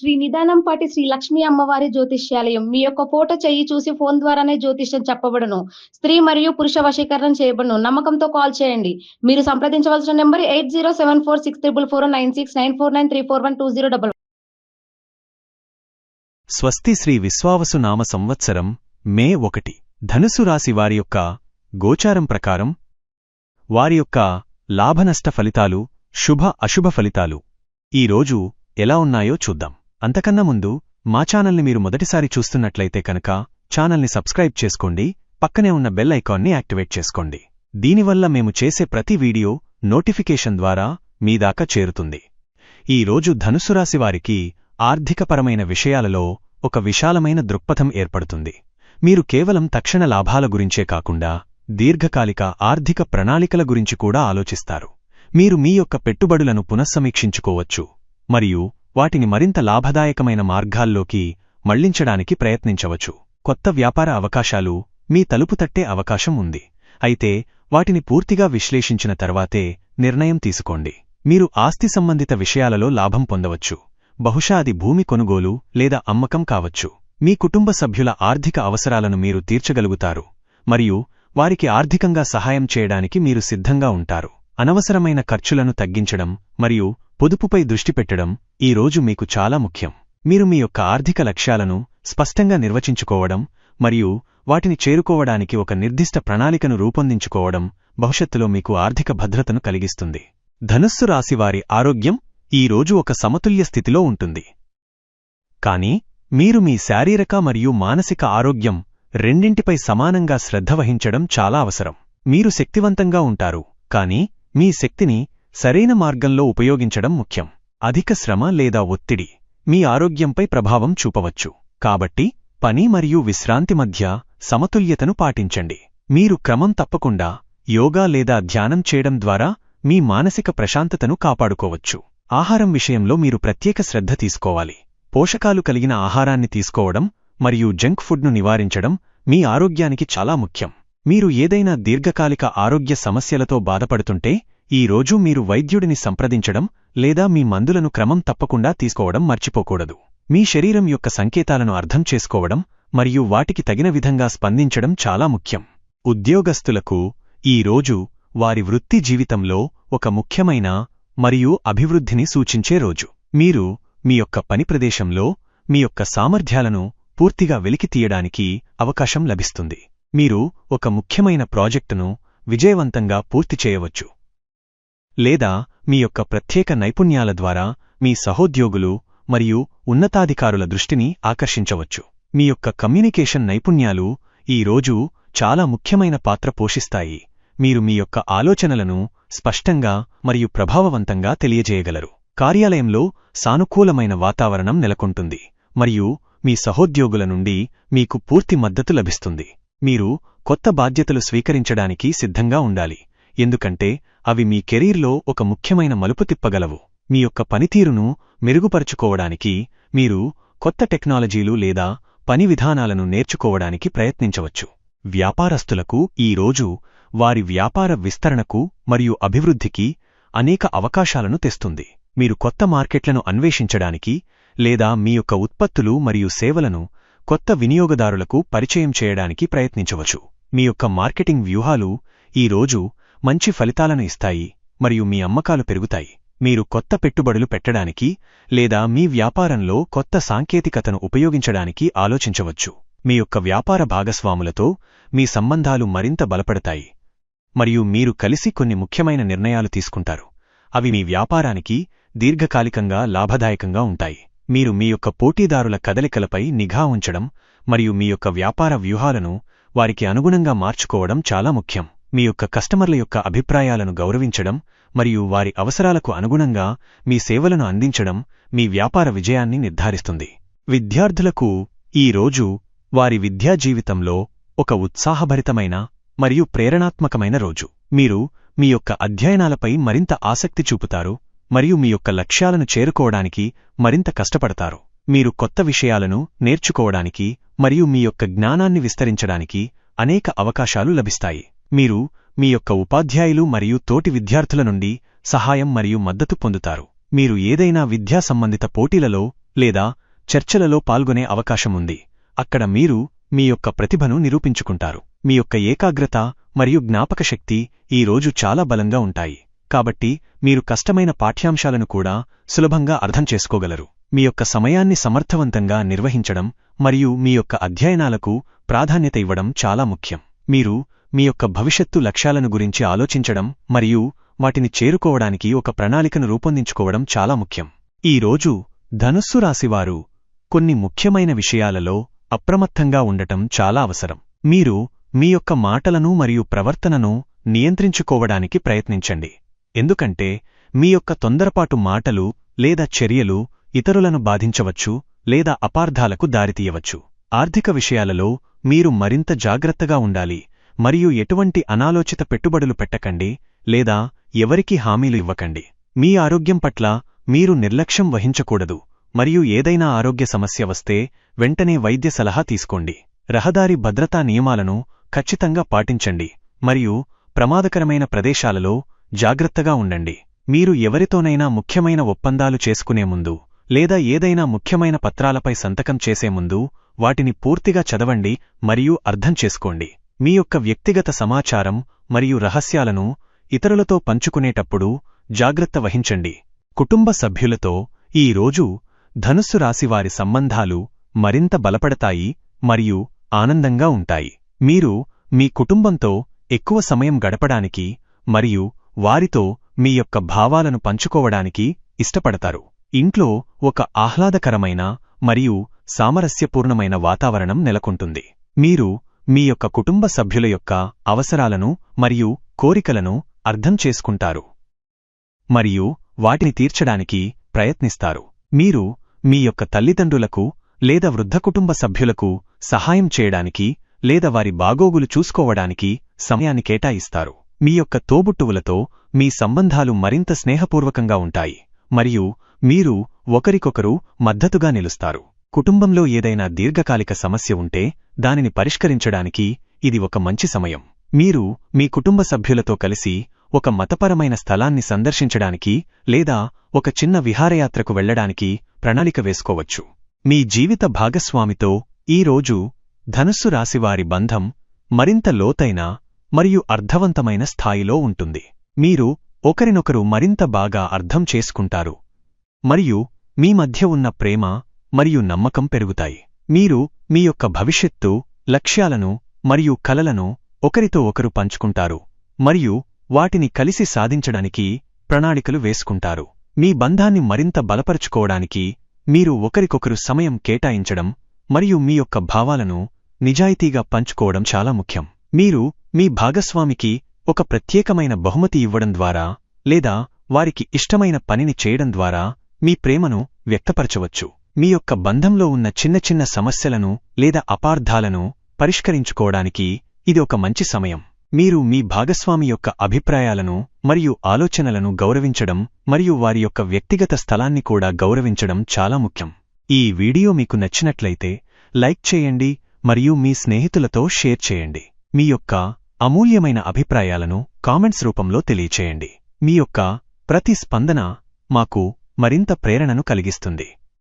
శ్రీ నిదానంపాటి శ్రీ లక్ష్మీ అమ్మవారి జ్యోతిష్యాలయం. మీ యొక్క ఫోటో చెయ్యి చూసి ఫోన్ ద్వారానే జ్యోతిష్యం చెప్పబడను. స్త్రీ మరియు పురుష వశీకరణం చేయబడను. నమ్మకంతో కాల్ చేయండి. మీరు సంప్రదించవలసిన number eight zero seven four six triple four nine six nine four nine three four one two zero double. స్వస్తి శ్రీ విశ్వావసు నామ సంవత్సరం మే ఒకటి. ధనుసు రాశి వారి యొక్క గోచారం ప్రకారం వారి యొక్క లాభనష్ట ఫలితాలు శుభ అశుభ ఫలితాలు. ఈరోజు ఎలా ఉన్నాయో చూద్దాం. అంతకన్నా ముందు మా ఛానల్ని మీరు మొదటిసారి చూస్తున్నట్లయితే కనుక ఛానల్ని సబ్స్క్రైబ్ చేసుకోండి పక్కనే ఉన్న బెల్ ఐకాన్ని యాక్టివేట్ చేసుకోండి. దీనివల్ల మేము చేసే ప్రతి వీడియో నోటిఫికేషన్ ద్వారా మీ దాకా చేరుతుంది. ఈ రోజు ఆర్థికపరమైన విషయాలలో ఒక విశాలమైన దృక్పథం ఏర్పడుతుంది. మీరు కేవలం తక్షణ లాభాల గురించే కాకుండా దీర్ఘకాలిక ఆర్థిక ప్రణాళికల గురించి కూడా ఆలోచిస్తారు. మీరు మీ యొక్క పెట్టుబడులను పునఃసమీక్షించుకోవచ్చు. మరియు వాటిని మరింత లాభదాయకమైన మార్గాల్లోకి మళ్ళించడానికి ప్రయత్నించవచ్చు. కొత్త వ్యాపార అవకాశాలు మీ తలుపు తట్టే అవకాశం ఉంది. అయితే వాటిని పూర్తిగా విశ్లేషించిన తర్వాతే నిర్ణయం తీసుకోండి. మీరు ఆస్తి సంబంధిత విషయాలలో లాభం పొందవచ్చు. బహుశా అది భూమి కొనుగోలు లేదా అమ్మకం కావచ్చు. మీ కుటుంబ సభ్యుల ఆర్థిక అవసరాలను మీరు తీర్చగలుగుతారు. మరియు వారికి ఆర్థికంగా సహాయం చేయడానికి మీరు సిద్ధంగా ఉంటారు. అనవసరమైన ఖర్చులను తగ్గించడం మరియు పొదుపుపై దృష్టి పెట్టడం ఈ రోజు మీకు చాలా ముఖ్యం. మీరు మీ యొక్క ఆర్థిక లక్ష్యాలను స్పష్టంగా నిర్వచించుకోవడం మరియు వాటిని చేరుకోవడానికి ఒక నిర్దిష్ట ప్రణాళికను రూపొందించుకోవడం భవిష్యత్తులో మీకు ఆర్థిక భద్రతను కలిగిస్తుంది. ధనుస్సు రాశివారి ఆరోగ్యం ఈ రోజు ఒక సమతుల్య స్థితిలో ఉంటుంది. కానీ మీరు మీ శారీరక మరియు మానసిక ఆరోగ్యం రెండింటిపై సమానంగా శ్రద్ధ వహించడం చాలా అవసరం. మీరు శక్తివంతంగా ఉంటారు కానీ మీ శక్తిని సరైన మార్గంలో ఉపయోగించడం ముఖ్యం. అధిక శ్రమ లేదా ఒత్తిడి మీ ఆరోగ్యంపై ప్రభావం చూపవచ్చు. కాబట్టి పని మరియు విశ్రాంతి మధ్య సమతుల్యతను పాటించండి. మీరు క్రమం తప్పకుండా యోగా లేదా ధ్యానం చేయడం ద్వారా మీ మానసిక ప్రశాంతతను కాపాడుకోవచ్చు. ఆహారం విషయంలో మీరు ప్రత్యేక శ్రద్ధ తీసుకోవాలి. పోషకాలు కలిగిన ఆహారాన్ని తీసుకోవడం మరియు జంక్ ఫుడ్ను నివారించడం మీ ఆరోగ్యానికి చాలా ముఖ్యం. మీరు ఏదైనా దీర్ఘకాలిక ఆరోగ్య సమస్యలతో బాధపడుతుంటే ఈ రోజు మీరు వైద్యుడిని సంప్రదించడం లేదా మీ మందులను క్రమం తప్పకుండా తీసుకోవడం మర్చిపోకూడదు. మీ శరీరం యొక్క సంకేతాలను అర్థం చేసుకోవడం మరియు వాటికి తగిన విధంగా స్పందించడం చాలా ముఖ్యం. ఉద్యోగస్తులకు ఈ రోజు వారి వృత్తి జీవితంలో ఒక ముఖ్యమైన మరియు అభివృద్ధిని సూచించే రోజు. మీరు మీ యొక్క పని ప్రదేశంలో మీ యొక్క సామర్థ్యాలను పూర్తిగా వెలికితీయడానికి అవకాశం లభిస్తుంది. మీరు ఒక ముఖ్యమైన ప్రాజెక్టును విజయవంతంగా పూర్తి చేయవచ్చు. లేదా మీ యొక్క ప్రత్యేక నైపుణ్యాల ద్వారా మీ సహోద్యోగులు మరియు ఉన్నతాధికారుల దృష్టిని ఆకర్షించవచ్చు. మీ యొక్క కమ్యూనికేషన్ నైపుణ్యాలు ఈ రోజు చాలా ముఖ్యమైన పాత్ర పోషిస్తాయి. మీరు మీ యొక్క ఆలోచనలను స్పష్టంగా మరియు ప్రభావవంతంగా తెలియజేయగలరు. కార్యాలయంలో సానుకూలమైన వాతావరణం నెలకొంటుంది మరియు మీ సహోద్యోగుల నుండి మీకు పూర్తి మద్దతు లభిస్తుంది. మీరు కొత్త బాధ్యతలు స్వీకరించడానికి సిద్ధంగా ఉండాలి. ఎందుకంటే అవి మీ కెరీర్లో ఒక ముఖ్యమైన మలుపు తిప్పగలవు. మీ యొక్క పనితీరును మెరుగుపరుచుకోవడానికి మీరు కొత్త టెక్నాలజీలు లేదా పని విధానాలను నేర్చుకోవడానికి ప్రయత్నించవచ్చు. వ్యాపారస్తులకు ఈ రోజు వారి వ్యాపార విస్తరణకు మరియు అభివృద్ధికి అనేక అవకాశాలను తెస్తుంది. మీరు కొత్త మార్కెట్లను అన్వేషించడానికి లేదా మీ యొక్క ఉత్పత్తులు మరియు సేవలను కొత్త వినియోగదారులకు పరిచయం చేయడానికి ప్రయత్నించవచ్చు. మీ యొక్క మార్కెటింగ్ వ్యూహాలు ఈ రోజు మంచి ఫలితాలను ఇస్తాయి మరియు మీ అమ్మకాలు పెరుగుతాయి. మీరు కొత్త పెట్టుబడులు పెట్టడానికి లేదా మీ వ్యాపారంలో కొత్త సాంకేతికతను ఉపయోగించడానికి ఆలోచించవచ్చు. మీ యొక్క వ్యాపార భాగస్వాములతో మీ సంబంధాలు మరింత బలపడతాయి మరియు మీరు కలిసి కొన్ని ముఖ్యమైన నిర్ణయాలు తీసుకుంటారు. అవి మీ వ్యాపారానికి దీర్ఘకాలికంగా లాభదాయకంగా ఉంటాయి. మీరు మీ యొక్క పోటీదారుల కదలికలపై నిఘా ఉంచడం మరియు మీ యొక్క వ్యాపార వ్యూహాలను వారికి అనుగుణంగా మార్చుకోవడం చాలా ముఖ్యం. మీ యొక్క కస్టమర్ల యొక్క అభిప్రాయాలను గౌరవించడం మరియు వారి అవసరాలకు అనుగుణంగా మీ సేవలను అందించడం మీ వ్యాపార విజయాన్ని నిర్ధారిస్తుంది. విద్యార్థులకు ఈ రోజు వారి విద్యా జీవితంలో ఒక ఉత్సాహభరితమైన మరియు ప్రేరణాత్మకమైన రోజు. మీరు మీ యొక్క అధ్యయనాలపై మరింత ఆసక్తి చూపుతారు మరియు మీ యొక్క లక్ష్యాలను చేరుకోవడానికి మరింత కష్టపడతారు. మీరు కొత్త విషయాలను నేర్చుకోవడానికి మరియు మీ యొక్క జ్ఞానాన్ని విస్తరించడానికి అనేక అవకాశాలు లభిస్తాయి. మీరు మీ యొక్క ఉపాధ్యాయులు మరియు తోటి విద్యార్థుల నుండి సహాయం మరియు మద్దతు పొందుతారు. మీరు ఏదైనా విద్యా సంబంధిత పోటీలలో లేదా చర్చలలో పాల్గొనే అవకాశం ఉంది. అక్కడ మీరు మీ యొక్క ప్రతిభను నిరూపించుకుంటారు. మీ యొక్క ఏకాగ్రత మరియు జ్ఞాపకశక్తి ఈ రోజు చాలా బలంగా ఉంటాయి. కాబట్టి మీరు కష్టమైన పాఠ్యాంశాలను కూడా సులభంగా అర్థం చేసుకోగలరు. మీ యొక్క సమయాన్ని సమర్థవంతంగా నిర్వహించడం మరియు మీ యొక్క అధ్యయనాలకు ప్రాధాన్యత ఇవ్వడం చాలా ముఖ్యం. మీరు మీ యొక్క భవిష్యత్తు లక్ష్యాలను గురించి ఆలోచించడం మరియు వాటిని చేరుకోవడానికి ఒక ప్రణాళికను రూపొందించుకోవడం చాలా ముఖ్యం. ఈ రోజు ధనుస్సు రాశివారు కొన్ని ముఖ్యమైన విషయాలలో అప్రమత్తంగా ఉండటం చాలా అవసరం. మీరు మీ యొక్క మాటలను మరియు ప్రవర్తనను నియంత్రించుకోవడానికి ప్రయత్నించండి. ఎందుకంటే మీ యొక్క తొందరపాటు మాటలు లేదా చర్యలు ఇతరులను బాధించవచ్చు లేదా అపార్థాలకు దారితీయవచ్చు. ఆర్థిక విషయాలలో మీరు మరింత జాగ్రత్తగా ఉండాలి. మరియు ఎటువంటి అనాలోచిత పెట్టుబడులు పెట్టకండి లేదా ఎవరికీ హామీలు ఇవ్వకండి. మీ ఆరోగ్యం పట్ల మీరు నిర్లక్ష్యం వహించకూడదు మరియు ఏదైనా ఆరోగ్య సమస్య వస్తే వెంటనే వైద్య సలహా తీసుకోండి. రహదారి భద్రతా నియమాలను ఖచ్చితంగా పాటించండి మరియు ప్రమాదకరమైన ప్రదేశాలలో జాగ్రత్తగా ఉండండి. మీరు ఎవరితోనైనా ముఖ్యమైన ఒప్పందాలు చేసుకునే ముందు లేదా ఏదైనా ముఖ్యమైన పత్రాలపై సంతకం చేసే ముందు వాటిని పూర్తిగా చదవండి మరియు అర్థం చేసుకోండి. మీ యొక్క వ్యక్తిగత సమాచారం మరియు రహస్యాలను ఇతరులతో పంచుకునేటప్పుడు జాగ్రత్త వహించండి. కుటుంబ సభ్యులతో ఈ రోజు ధనుస్సు రాశివారి సంబంధాలు మరింత బలపడతాయి మరియు ఆనందంగా ఉంటాయి. మీరు మీ కుటుంబంతో ఎక్కువ సమయం గడపడానికి మరియు వారితో మీ యొక్క భావాలను పంచుకోవడానికి ఇష్టపడతారు. ఇంట్లో ఒక ఆహ్లాదకరమైన మరియు సామరస్యపూర్ణమైన వాతావరణం నెలకొంటుంది. మీరు మీ యొక్క కుటుంబ సభ్యుల యొక్క అవసరాలను మరియు కోరికలను అర్థం చేసుకుంటారు. మరియు వాటిని తీర్చడానికి ప్రయత్నిస్తారు. మీరు మీ యొక్క తల్లిదండ్రులకు లేదా వృద్ధ కుటుంబ సభ్యులకు సహాయం చేయడానికి లేదా వారి బాగోగులు చూసుకోవడానికి సమయాన్ని కేటాయిస్తారు. మీ యొక్క తోబుట్టువులతో మీ సంబంధాలు మరింత స్నేహపూర్వకంగా ఉంటాయి. మరియు మీరు ఒకరికొకరు మద్దతుగా నిలుస్తారు. కుటుంబంలో ఏదైనా దీర్ఘకాలిక సమస్య ఉంటే దానిని పరిష్కరించడానికి ఇది ఒక మంచి సమయం. మీరు మీ కుటుంబ సభ్యులతో కలిసి ఒక మతపరమైన స్థలాన్ని సందర్శించడానికి లేదా ఒక చిన్న విహారయాత్రకు వెళ్ళడానికి ప్రణాళిక వేసుకోవచ్చు. మీ జీవిత భాగస్వామితో ఈ రోజు ధనుస్సు రాశివారి బంధం మరింత లోతైన మరియు అర్థవంతమైన స్థాయిలో ఉంటుంది. మీరు ఒకరినొకరు మరింత బాగా అర్థం చేసుకుంటారు. మరియు మీ మధ్య ఉన్న ప్రేమ మరియు నమ్మకం పెరుగుతాయి. మీరు మీ యొక్క భవిష్యత్తు లక్ష్యాలను మరియు కలలను ఒకరితో ఒకరు పంచుకుంటారు మరియు వాటిని కలిసి సాధించడానికి ప్రణాళికలు వేసుకుంటారు. మీ బంధాన్ని మరింత బలపరుచుకోవడానికి మీరు ఒకరికొకరు సమయం కేటాయించడం మరియు మీ యొక్క భావాలను నిజాయితీగా పంచుకోవడం చాలా ముఖ్యం. మీరు మీ భాగస్వామికి ఒక ప్రత్యేకమైన బహుమతి ఇవ్వడం ద్వారా లేదా వారికి ఇష్టమైన పనిని చేయడం ద్వారా మీ ప్రేమను వ్యక్తపరచవచ్చు. మీ యొక్క బంధంలో ఉన్న చిన్న చిన్న సమస్యలను లేదా అపార్థాలను పరిష్కరించుకోవడానికి ఇది ఒక మంచి సమయం. మీరు మీ భాగస్వామి యొక్క అభిప్రాయాలను మరియు ఆలోచనలను గౌరవించడం మరియు వారి యొక్క వ్యక్తిగత స్థలాన్ని కూడా గౌరవించడం చాలా ముఖ్యం. ఈ వీడియో మీకు నచ్చినట్లయితే లైక్ చేయండి మరియు మీ స్నేహితులతో షేర్ చేయండి. మీ యొక్క అమూల్యమైన అభిప్రాయాలను కామెంట్స్ రూపంలో తెలియచేయండి. మీ యొక్క ప్రతి స్పందన మాకు మరింత ప్రేరణను కలిగిస్తుంది.